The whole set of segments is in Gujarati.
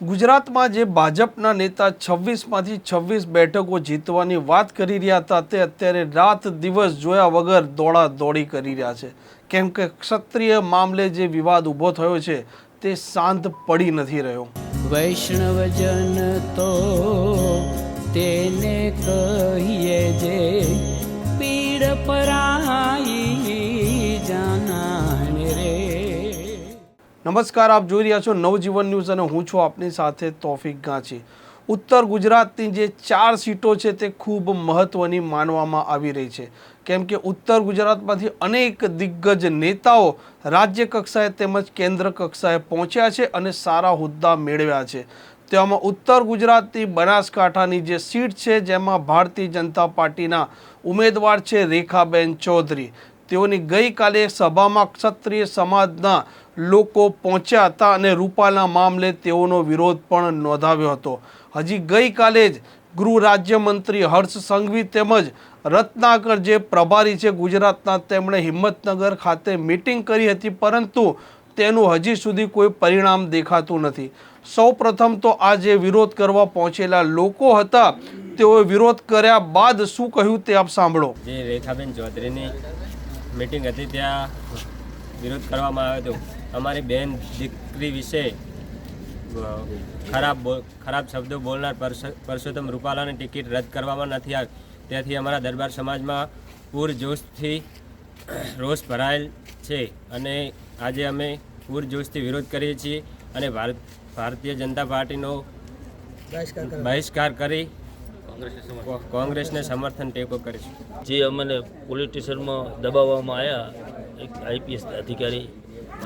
ગુજરાતમાં જે ભાજપના નેતા છવ્વીસમાંથી છવ્વીસ બેઠકો જીતવાની વાત કરી રહ્યા હતા, તે અત્યારે રાત દિવસ જોયા વગર દોડા દોડી કરી રહ્યા છે. કેમ કે ક્ષત્રિય મામલે જે વિવાદ ઊભો થયો છે, તે શાંત પડી નથી રહ્યો. વૈષ્ણવજન તો તેને કહીએ જે પીડ પરાઈ નમસ્કાર, આપ જોઈ રહ્યા છો નવજીવન ન્યૂઝ અને હું છું આપની સાથે તોફિક ગાંચી. ઉત્તર ગુજરાતની જે ચાર સીટો છે તે ખૂબ મહત્ત્વની માનવામાં આવી રહી છે. કેમ કે ઉત્તર ગુજરાતમાંથી અનેક દિગ્ગજ નેતાઓ રાજ્ય કક્ષાએ તેમજ કેન્દ્ર કક્ષાએ પહોંચ્યા છે અને સારા હોદ્દા મેળવ્યા છે. તેમાં ઉત્તર ગુજરાતની બનાસકાંઠાની જે સીટ છે, જેમાં ભારતીય જનતા પાર્ટીના ઉમેદવાર છે રેખાબેન ચૌધરી. તેઓની ગઈકાલે સભામાં ક્ષત્રિય સમાજના લોકો પહોંચ્યા હતા અને રૂપાલા મામલે તેઓનો વિરોધ પણ નોંધાવ્યો હતો. હજી ગઈકાલે જ ગૃહ રાજ્યમંત્રી હર્ષ સંઘવી તેમજ રત્નાકર જે પ્રભારી છે ગુજરાતના, તેમણે હિંમતનગર ખાતે મિટિંગ કરી હતી, પરંતુ તેનું હજી સુધી કોઈ પરિણામ દેખાતું નથી. સૌ પ્રથમ તો આ જે વિરોધ કરવા પહોંચેલા લોકો હતા, તેઓએ વિરોધ કર્યા બાદ શું કહ્યું તે આપ સાંભળો. જે રેખાબેન ચૌધરીની મિટિંગ હતી ત્યાં વિરોધ કરવામાં આવ્યો હતો. અમારી બેન દીકરી વિશે ખરાબ ખરાબ શબ્દો બોલનાર પરસ- પરસોત્તમ રૂપાલાની ટિકિટ રદ કરવામાં નથી આવી. તેથી અમારા દરબાર સમાજમાં પૂરજોશથી રોષ ભરાયેલ છે અને આજે અમે પૂરજોશથી વિરોધ કરીએ છીએ અને ભારત ભારતીય જનતા પાર્ટીનો બહિષ્કાર કરી કોંગ્રેસને સમર્થન ટેકો કરીશું જે અમને પોલીસ સ્ટેશનમાં દબાવવામાં આવ્યા એક આઈપીએસ અધિકારી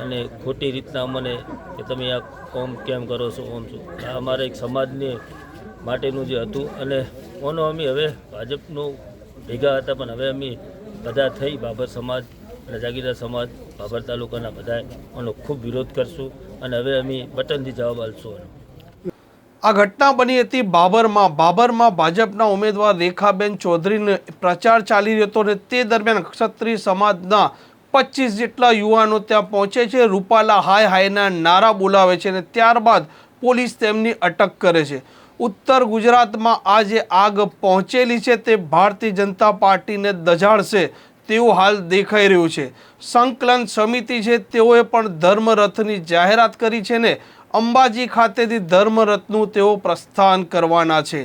અને ખોટી રીતના અમને કે તમે આ કોમ કેમ કરો છો ઓમ છો. આ અમારા એક સમાજને માટેનું જે હતું અને ઓનો અમે હવે ભાજપનું ભેગા હતા પણ હવે અમે બધા થઈ બાબર સમાજ અને જાગીરદાર સમાજ બાબર તાલુકાના બધા આનો ખૂબ વિરોધ કરશું અને હવે અમે બટનથી જવાબ આપશું આનો આ ઘટના બની હતી બાબરમાં. બાબરમાં ભાજપના ઉમેદવાર રેખાબેન ચૌધરીને પ્રચાર ચાલી રહ્યો હતો અને તે દરમિયાન ક્ષત્રિય સમાજના પચીસ જેટલા યુવાનો ત્યાં પહોંચે છે. રૂપાલા હાય હાયના નારા બોલાવે છે અને ત્યારબાદ પોલીસ તેમની અટક કરે છે. ઉત્તર ગુજરાતમાં આ જે આગ પહોંચેલી છે. તે ભારતીય જનતા પાર્ટીને દજાડશે તેવું હાલ દેખાઈ રહ્યું છે. સંકલન સમિતિ છે. તેઓએ પણ ધર્મરથની જાહેરાત કરી છે ને અંબાજી ખાતેથી ધર્મરથનું તેઓ પ્રસ્થાન કરવાના છે.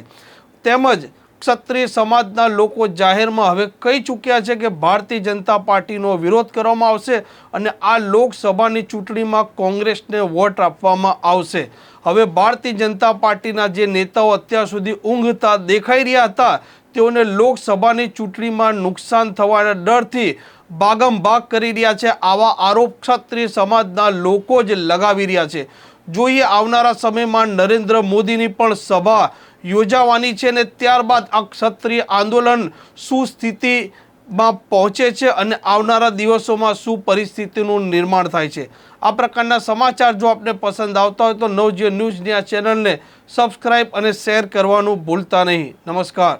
તેમજ ક્ષત્રિય સમાજના લોકો જાહેરમાં હવે કહી ચૂક્યા છે કે ભારતીય જનતા પાર્ટીનો વિરોધ કરવામાં આવશે અને આ લોકસભાની ચૂંટણીમાં કોંગ્રેસને વોટ આપવામાં આવશે. હવે ભારતીય જનતા પાર્ટીના જે નેતાઓ અત્યાર સુધી ઊંઘતા દેખાઈ રહ્યા હતા, તેઓને લોકસભાની ચૂંટણીમાં નુકસાન થવાના ડરથી બાગમ ભાગ કરી રહ્યા છે. આવા આરોપ ક્ષત્રિય સમાજના લોકો જ લગાવી રહ્યા છે. જોઈએ આવનારા સમયમાં નરેન્દ્ર મોદીની પણ સભા યોજાવાની છે અને ત્યારબાદ આ ક્ષત્રિય આંદોલન શું સ્થિતિમાં પહોંચે છે અને આવનારા દિવસોમાં શું પરિસ્થિતિનું નિર્માણ થાય છે. આ પ્રકારના સમાચાર જો આપને પસંદ આવતા હોય તો નવજીવન ન્યૂઝની આ ચેનલને સબસ્ક્રાઈબ અને શેર કરવાનું ભૂલતા નહીં. નમસ્કાર.